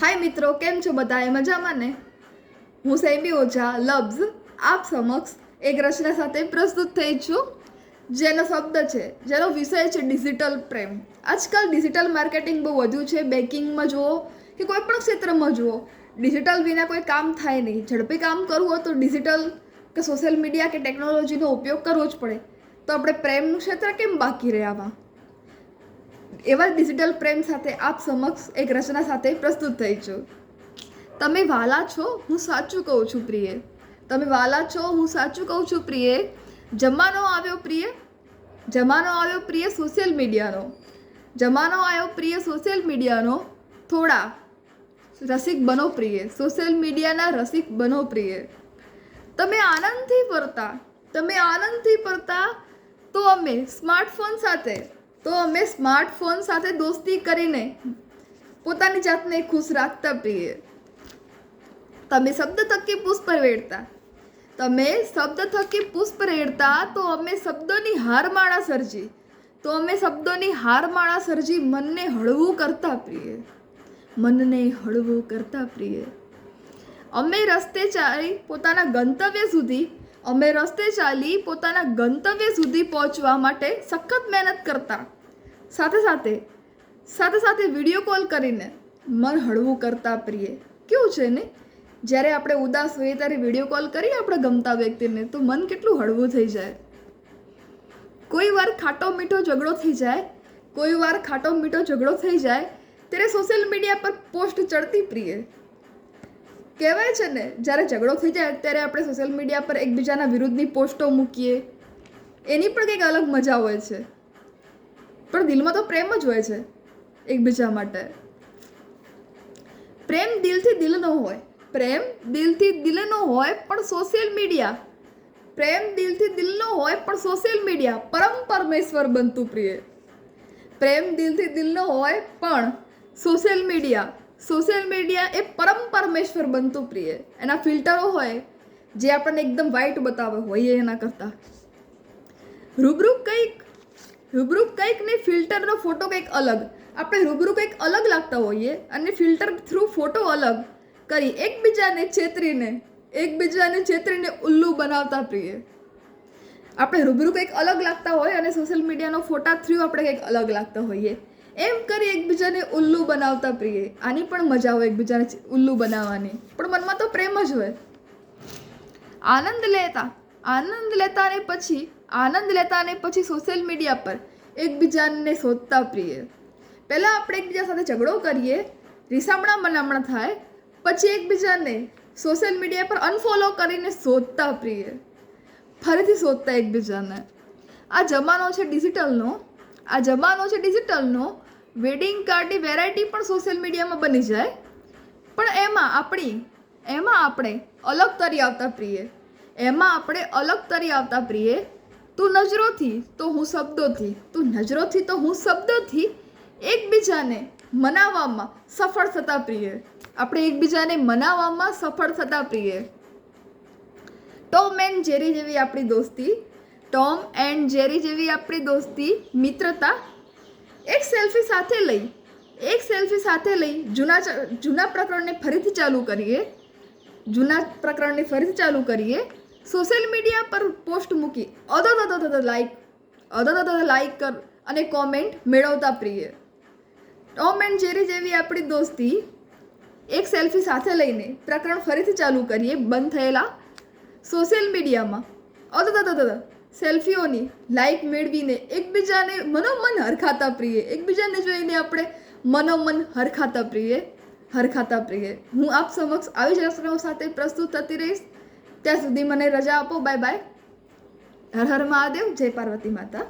હાય મિત્રો, કેમ છો બધા મજામાં ને? હું સૈમી ઓઝા, લબ્ઝ, આપ સમક્ષ એક રચના સાથે પ્રસ્તુત થઈ છું, જેનો શબ્દ છે, જેનો વિષય છે ડિજિટલ પ્રેમ. આજકાલ ડિજિટલ માર્કેટિંગ બહુ વધુ છે. બેકિંગમાં જુઓ કે કોઈ પણ ક્ષેત્રમાં જુઓ, ડિજિટલ વિના કોઈ કામ થાય નહીં. ઝડપી કામ કરવું હોય તો ડિજિટલ કે સોશિયલ મીડિયા કે ટેકનોલોજીનો ઉપયોગ કરવો જ પડે. તો આપણે પ્રેમનું ક્ષેત્ર કેમ બાકી રહ્યા એવા ડિજિટલ પ્રેમ સાથે આપ સમક્ષ એક રચના સાથે પ્રસ્તુત થઈ છું. તમે વાલા છો, હું સાચું કહું છું પ્રિય. તમે વાલા છો, હું સાચું કહું છું પ્રિય. જમાનો આવ્યો પ્રિય. જમાનો આવ્યો પ્રિય સોશિયલ મીડિયાનો જમાનો આવ્યો પ્રિય સોશિયલ મીડિયાનો થોડા રસિક બનો પ્રિય. સોશિયલ મીડિયાના રસિક બનો પ્રિય. તમે આનંદથી ફરતા. તમે આનંદથી ફરતા તો અમે સ્માર્ટફોન સાથે તો અમે સ્માર્ટફોન સાથે દોસ્તી કરીને પોતાની જાતને ખુશ રાખતા પ્રિય. તમે શબ્દ થકી પુષ્પ રેડતા. તમે શબ્દ થકી પુષ્પ રેડતા તો અમે શબ્દોની હારમાળા સર્જી. તો અમે શબ્દોની હારમાળા સર્જી મનને હળવું કરતા પ્રિય. મનને હળવું કરતા પ્રિય. અમે રસ્તે ચાલી પોતાના ગંતવ્ય સુધી, અમે રસ્તે ચાલી પોતાના ગંતવ્ય સુધી પહોંચવા માટે સખત મહેનત કરતા. સાથે સાથે સાથે સાથે વીડિયો કોલ કરીને મન હળવું કરતા પ્રિય. કેવું છે ને? જ્યારે આપણે ઉદાસ હોઈએ ત્યારે વીડિયો કોલ કરીએ આપણે ગમતા વ્યક્તિને, તો મન કેટલું હળવું થઈ જાય. કોઈ વાર ખાટો મીઠો ઝઘડો થઈ જાય, કોઈ વાર ખાટો મીઠો ઝઘડો થઈ જાય, ત્યારે સોશિયલ મીડિયા પર પોસ્ટ ચડતી પ્રિય. કહેવાય છે ને, જ્યારે ઝઘડો થઈ જાય ત્યારે આપણે સોશિયલ મીડિયા પર એકબીજાના વિરુદ્ધની પોસ્ટો મૂકીએ. એની પણ કંઈક અલગ મજા હોય છે. પણ દિલમાં તો પ્રેમ જ હોય છે એકબીજા માટે. પ્રેમ દિલથી દિલનો હોય. પ્રેમ દિલથી દિલનો હોય પણ સોશિયલ મીડિયા પ્રેમ દિલથી દિલનો હોય પણ સોશિયલ મીડિયા પરમ પરમેશ્વર બનતું પ્રિય. પ્રેમ દિલથી દિલનો હોય પણ સોશિયલ મીડિયા સોશિયલ મીડિયા એ પરમ પરમેશ્વર બનતું પ્રિય. એના ફિલ્ટરો હોય, જે આપણને એકદમ વાઇટ બતાવે હોઈએ એના કરતાં. રૂબરૂ કંઈક રૂબરૂ કંઈક ને ફિલ્ટરનો ફોટો કંઈક અલગ. આપણે રૂબરૂ કંઈક અલગ લાગતા હોઈએ અને ફિલ્ટર થ્રુ ફોટો અલગ કરી એકબીજાને છેતરીને એકબીજાને છેતરીને ઉલ્લુ બનાવતા પ્રિય આપણે રૂબરૂ કંઈક અલગ લાગતા હોય અને સોશિયલ મીડિયાનો ફોટા થ્રુ આપણે કંઈક અલગ લાગતા હોઈએ. એમ કરી એકબીજાને ઉલ્લુ બનાવતા પ્રિય આની પણ મજા હોય એકબીજાને ઉલ્લુ બનાવવાની. પણ મનમાં તો પ્રેમ જ હોય. આનંદ લેતા આનંદ લેતા અને પછી આનંદ લેતા અને પછી સોશિયલ મીડિયા પર એકબીજાને શોધતા પ્રિય. પહેલાં આપણે એકબીજા સાથે ઝઘડો કરીએ, રીસામણા મનામણા થાય, પછી એકબીજાને સોશિયલ મીડિયા પર અનફોલો કરીને શોધતા પ્રિય. ફરીથી શોધતા એકબીજાને. આ જમાનો છે ડિજિટલનો. આ જમાનો છે ડિજિટલનો. વેડિંગ કાર્ડની વેરાયટી પણ સોશિયલ મીડિયામાં બની જાય. પણ એમાં આપણી, એમાં આપણે અલગ તરી આવતા પ્રિય. એમાં આપણે અલગ તરી આવતા પ્રિય. તું નજરોથી તો હું શબ્દોથી, તું નજરોથી તો હું શબ્દોથી એકબીજાને મનાવવામાં સફળ થતા પ્રિય. આપણે એકબીજાને મનાવવામાં સફળ થતા પ્રિય. ટોમ એન્ડ જેરી જેવી આપણી દોસ્તી, ટોમ એન્ડ જેરી જેવી આપણી દોસ્તી, મિત્રતા, એક સેલ્ફી સાથે લઈ, એક સેલ્ફી સાથે લઈ જૂના જૂના પ્રકરણને ફરીથી ચાલુ કરીએ, જૂના પ્રકરણને ફરીથી ચાલુ કરીએ સોશિયલ મીડિયા પર પોસ્ટ મૂકી અદો અદો અદો લાઈક અદો અદો લાઈક કર અને કોમેન્ટ મેળવતા પ્રિય. ટોમ એન્ડ જેરી જેવી આપણી દોસ્તી એક સેલ્ફી સાથે લઈને પ્રકરણ ફરીથી ચાલુ કરીએ બંધ થયેલા સોશિયલ મીડિયામાં. અદો અદો અદો સેલ્ફીઓની લાઈક મેળવીને એકબીજાને મનોમન હરખાતા પ્રિય. એકબીજાને જોઈને આપણે મનોમન હરખાતા પ્રિય હરખાતા પ્રિય. હું આપ સમક્ષ આવી જ રચનાઓ સાથે પ્રસ્તુત થતી રહીશ. ત્યાં સુધી મને રજા આપો બાય બાય. હર હર મહાદેવ જય પાર્વતી માતા.